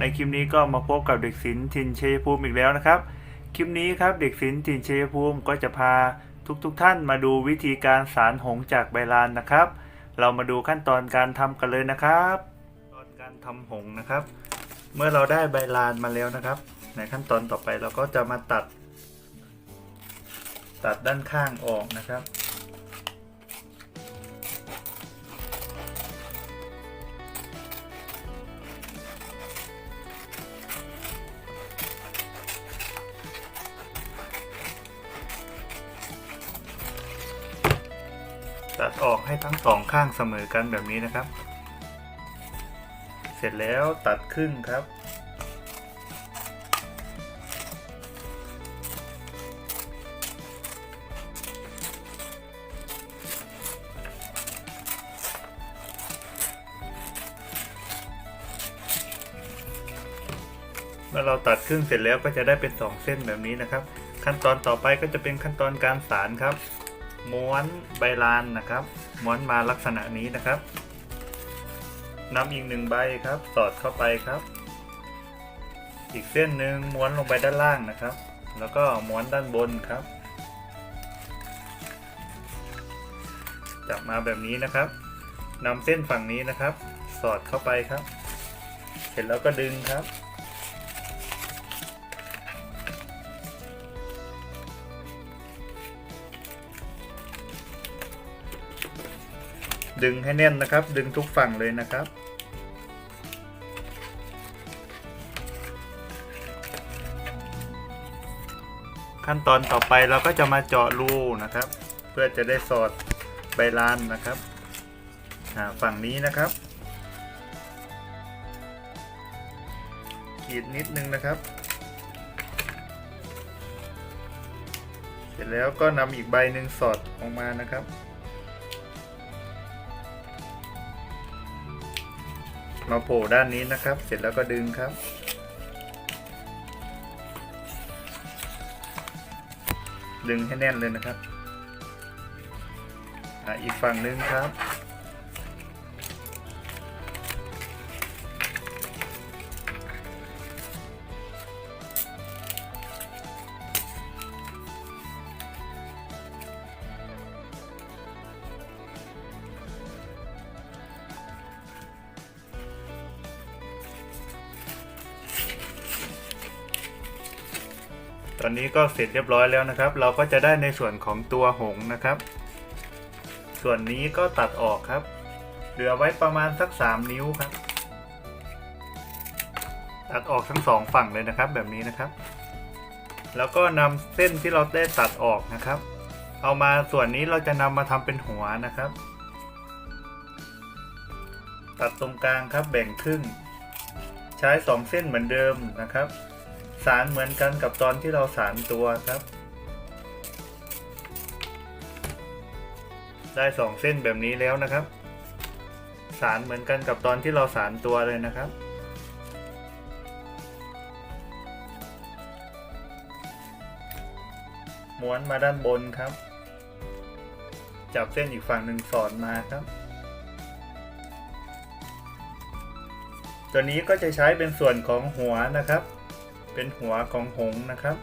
ในคลิปนี้ก็มาพบกับเด็กศิลป์ทินเชยภูมิอีกแล้วนะครับ คลิปนี้ครับเด็กศิลป์ทินเชยภูมิก็จะพาทุกๆทท่านมาดูวิธีการสารหงจากใบลานนะครับ เรามาดูขั้นตอนการทำกันเลยนะครับ ตอนการทำหงนะครับ เมื่อเราได้ใบลานมาแล้วนะครับ ในขั้นตอนต่อไปเราก็จะมาตัด ตัดด้านข้างออกนะครับ สองข้างเสมอกันแบบนี้นะครับ เสร็จแล้วตัดครึ่งครับ เมื่อเราตัดครึ่งเสร็จแล้วก็จะได้เป็นสองเส้นแบบนี้นะครับ ขั้นตอนต่อไปก็จะเป็นขั้นตอนการสารครับ ม้วนใบลานนะครับ ม้วนมาลักษณะนี้นะครับนำอีกหนึ่งใบครับ สอดเข้าไปครับ อีกเส้นหนึ่งม้วนลงไปด้านล่างนะครับ แล้วก็ม้วนด้านบนครับ จับมาแบบนี้นะครับนำเส้นฝั่งนี้นะครับ สอดเข้าไปครับ เสร็จแล้วก็ดึงครับ ดึงให้แน่นนะครับ ดึงทุกฝั่งเลยนะครับ ขั้นตอนต่อไปเราก็จะมาเจาะรูนะครับ เพื่อจะได้สอดใบลานนะครับฝั่งนี้นะครับ ขีดนิดนึงนะครับ เสร็จแล้วก็นำอีกใบหนึ่งสอดออกมานะครับ มาโผล่ด้านนี้นะครับ เสร็จแล้วก็ดึงครับ ดึงให้แน่นเลยนะครับออีกฝั่งนึงครับ ตอนนี้ก็เสร็จเรียบร้อยแล้วนะครับ เราก็จะได้ในส่วนของตัวหงส์นะครับ ส่วนนี้ก็ตัดออกครับ เหลือไว้ประมาณสัก 3 นิ้วครับ ตัดออกทั้งสองฝั่งเลยนะครับ แบบนี้นะครับ แล้วก็นำเส้นที่เราได้ตัดออกนะครับ เอามาส่วนนี้เราจะนำมาทำเป็นหัวนะครับ ตัดตรงกลางครับแบ่งครึ่ง ใช้ 2 เส้นเหมือนเดิมนะครับ สารเหมือนกันกับตอนที่เราสารตัวครับ ได้สองเส้นแบบนี้แล้วนะครับ สารเหมือนกันกับตอนที่เราสารตัวเลยนะครับม้วนมาด้านบนครับ จับเส้นอีกฝั่งหนึ่งสอดมาครับ ตัวนี้ก็จะใช้เป็นส่วนของหัวนะครับ เป็นหัวของหงนะครับ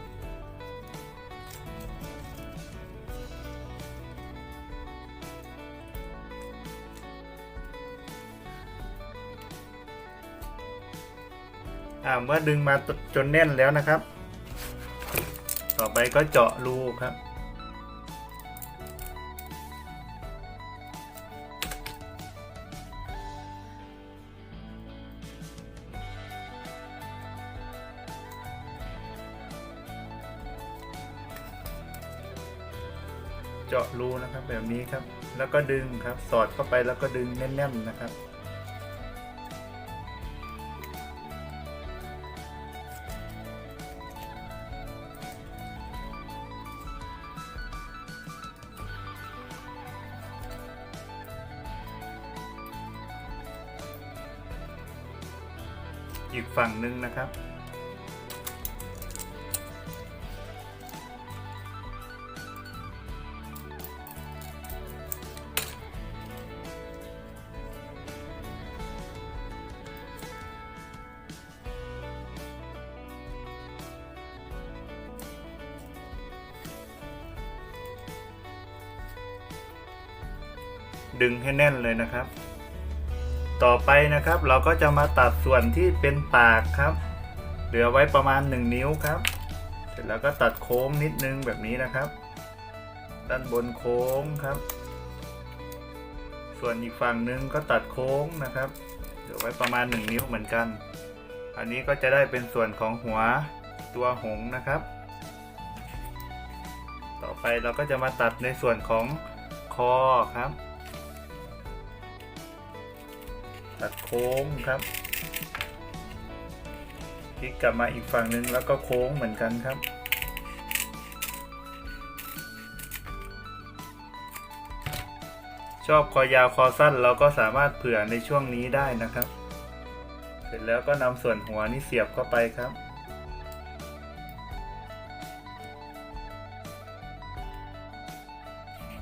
อ่าเมื่อดึงมาจนแน่นแล้วนะครับ ต่อไปก็เจาะรูครับาะรูนะครับแบบนี้ครับ แล้วก็ดึงครับ สอดเข้าไปแล้วก็ดึงแน่นๆนะครับ อีกฝั่งหนึ่งนะครับ ดึงให้แน่นเลยนะครับ ต่อไปนะครับเราก็จะมาตัดส่วนที่เป็นปากครับ เหลือไว้ประมาณ 1 นิ้วครับ เสร็จแล้วก็ตัดโค้งนิดนึงแบบนี้นะครับ ด้านบนโค้งครับ ส่วนอีกฝั่งหนึงก็ตัดโค้งนะครับเหลือไว้ประมาณ 1 นิ้วเหมือนกัน อันนี้ก็จะได้เป็นส่วนของหัวตัวหงนะครับต่อไปเราก็จะมาตัดในส่วนของคอครับ ตัดโค้งครับพลิกกลับมาอีกฝั่งหนึ่งแล้วก็โค้งเหมือนกันครับ ชอบคอยาวคอสั้นเราก็สามารถเผื่อในช่วงนี้ได้นะครับ เสร็จแล้วก็นำส่วนหัวนี่เสียบเข้าไปครับ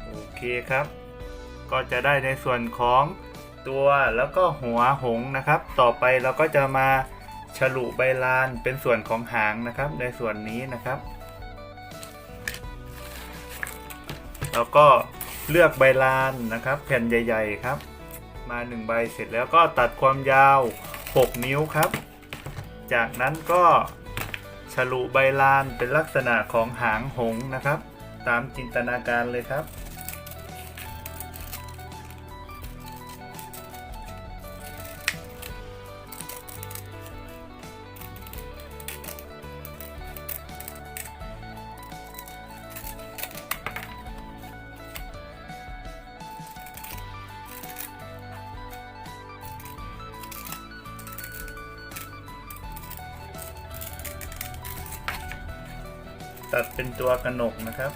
โอเคครับ ก็จะได้ในส่วนของ ตัวแล้วก็หัวหงนะครับ ต่อไปเราก็จะมาฉลุใบลานเป็นส่วนของหางนะครับ ในส่วนนี้นะครับแล้วก็เลือกใบลานนะครับ แผ่นใหญ่ ๆครับ มา1ใบเสร็จแล้วก็ตัดความยาว 6 นิ้วครับ จากนั้นก็ฉลุใบลานเป็นลักษณะของหางหงนะครับ ตามจินตนาการเลยครับ ตัดเป็นตัวกระหนกนะครับ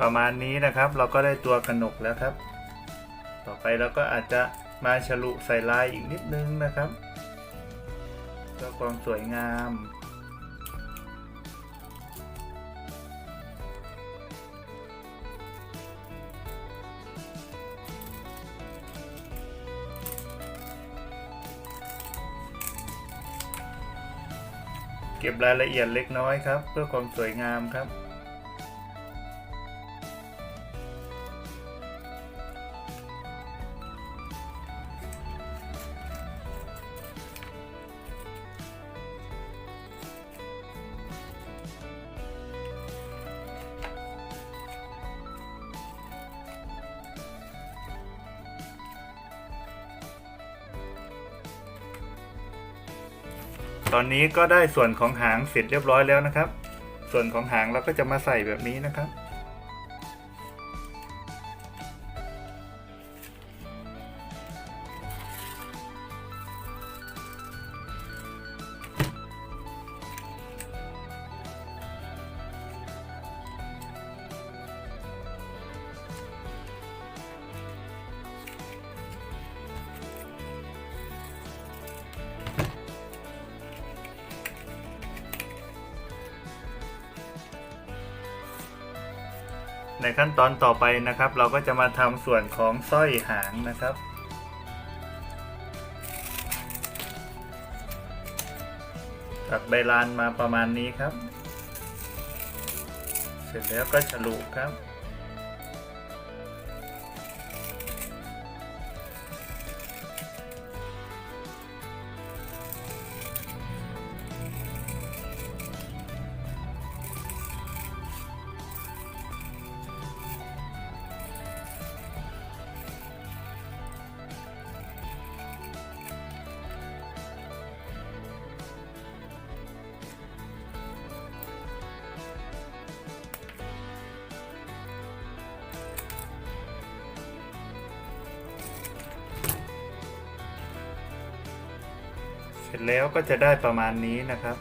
ประมาณนี้นะครับ เราก็ได้ตัวกระหนกแล้วครับ ต่อไปเราก็อาจจะมาฉลุใส่ลายอีกนิดนึงนะครับเพื่อความสวยงามเก็บรายละเอียดเล็กน้อยครับ เพื่อความสวยงามครับ อนนี้ก็ได้ส่วนของหางเสร็จเรียบร้อยแล้วนะครับ ส่วนของหางเราก็จะมาใส่แบบนี้นะครับ ในขั้นตอนต่อไปนะครับ เราก็จะมาทำส่วนของสร้อยหางนะครับ ตัดใบลานมาประมาณนี้ครับ เสร็จแล้วก็ฉลุครับ เสร็จแล้วก็จะได้ประมาณนี้นะครับ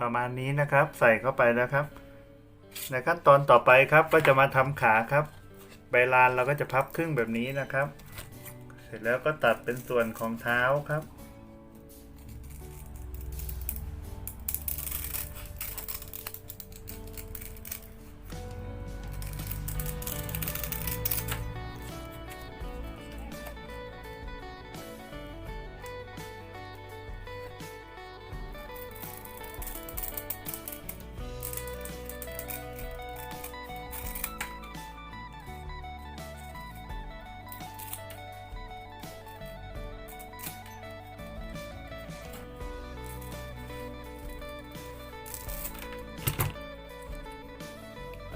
ประมาณนี้นะครับใส่เข้าไปนะครับในขั้นตอนต่อไปครับก็จะมาทำขาครับ ใบลานเราก็จะพับครึ่งแบบนี้นะครับ เสร็จแล้วก็ตัดเป็นส่วนของเท้าครับ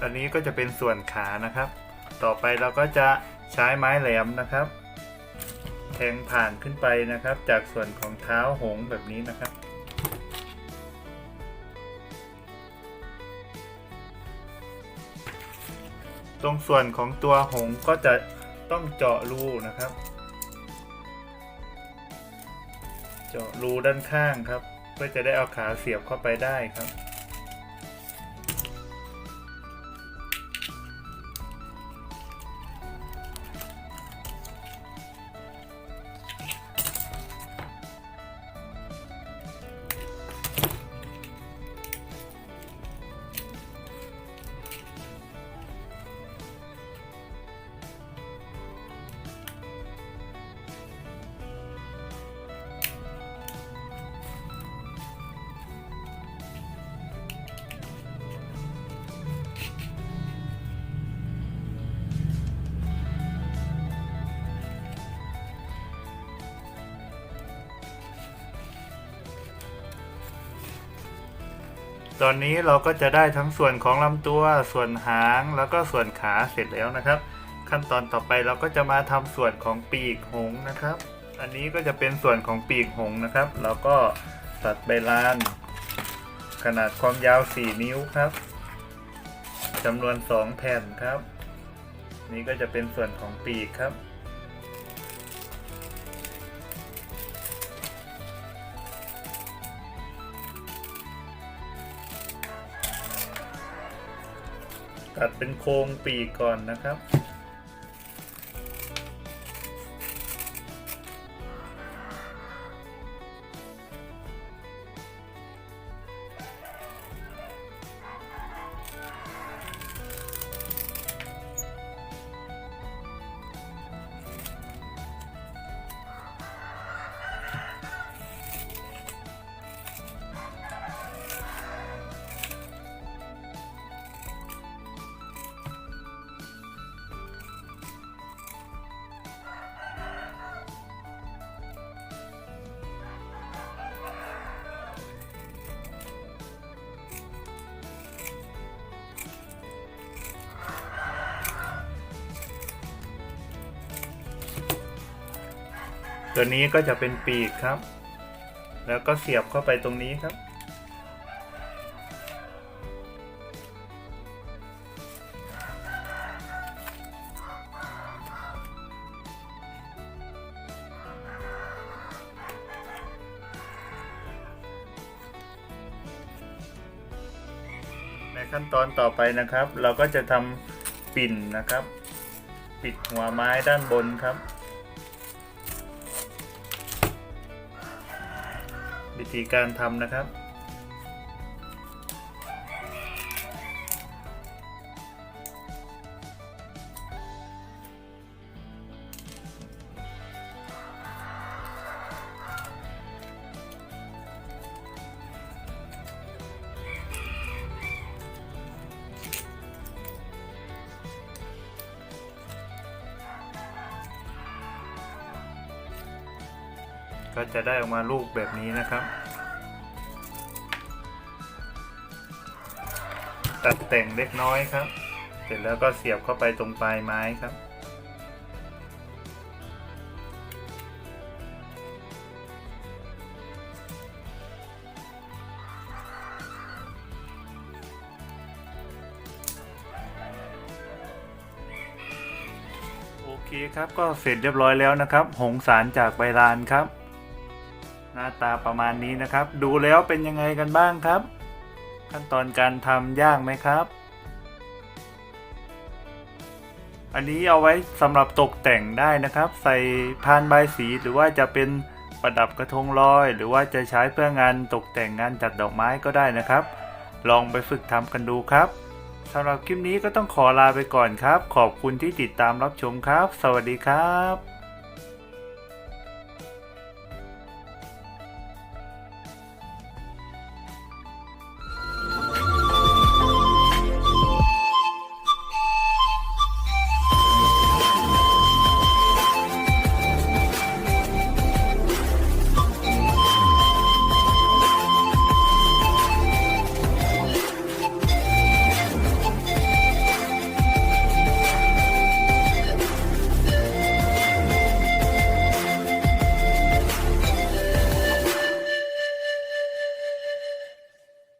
อันนี้ก็จะเป็นส่วนขานะครับ ต่อไปเราก็จะใช้ไม้แหลมนะครับ แทงผ่านขึ้นไปนะครับ จากส่วนของเท้าหงแบบนี้นะครับตรงส่วนของตัวหงก็จะต้องเจาะรูนะครับ เจาะรูด้านข้างครับ เพื่อจะได้เอาขาเสียบเข้าไปได้ครับ ตอนนี้เราก็จะได้ทั้งส่วนของลำตัว ส่วนหาง แล้วก็ส่วนขาเสร็จแล้วนะครับ ขั้นตอนต่อไปเราก็จะมาทำส่วนของปีกหงนะครับ อันนี้ก็จะเป็นส่วนของปีกหงนะครับ เราก็ตัดใบลาน ขนาดความยาว 4 นิ้วครับจำนวน 2 แผ่นครับ นี่ก็จะเป็นส่วนของปีกครับ ตัดเป็นโครงปีกก่อนนะครับ ตัวนี้ก็จะเป็นปีกครับ แล้วก็เสียบเข้าไปตรงนี้ครับ ในขั้นตอนต่อไปนะครับ เราก็จะทำปิ่นนะครับ ปิดหัวไม้ด้านบนครับ วิธีการทำนะครับ จะได้ออกมาลูกแบบนี้นะครับตัดแต่งเล็กน้อยครับ เสร็จแล้วก็เสียบเข้าไปตรงปลายไม้ครับโอเคครับก็เสร็จเรียบร้อยแล้วนะครับ หงสารจากใบลานครับ น้าตาประมาณนี้นะครับ ดูแล้วเป็นยังไงกันบ้างครับ ขั้นตอนการทำยากไหมครับ อันนี้เอาไว้สำหรับตกแต่งได้นะครับ ใส่พานใบสีหรือว่าจะเป็นประดับกระทงลอย หรือว่าจะใช้เพื่องานตกแต่งงานจัดดอกไม้ก็ได้นะครับ ลองไปฝึกทำกันดูครับสำหรับคลิปนี้ก็ต้องขอลาไปก่อนครับ ขอบคุณที่ติดตามรับชมครับ สวัสดีครับ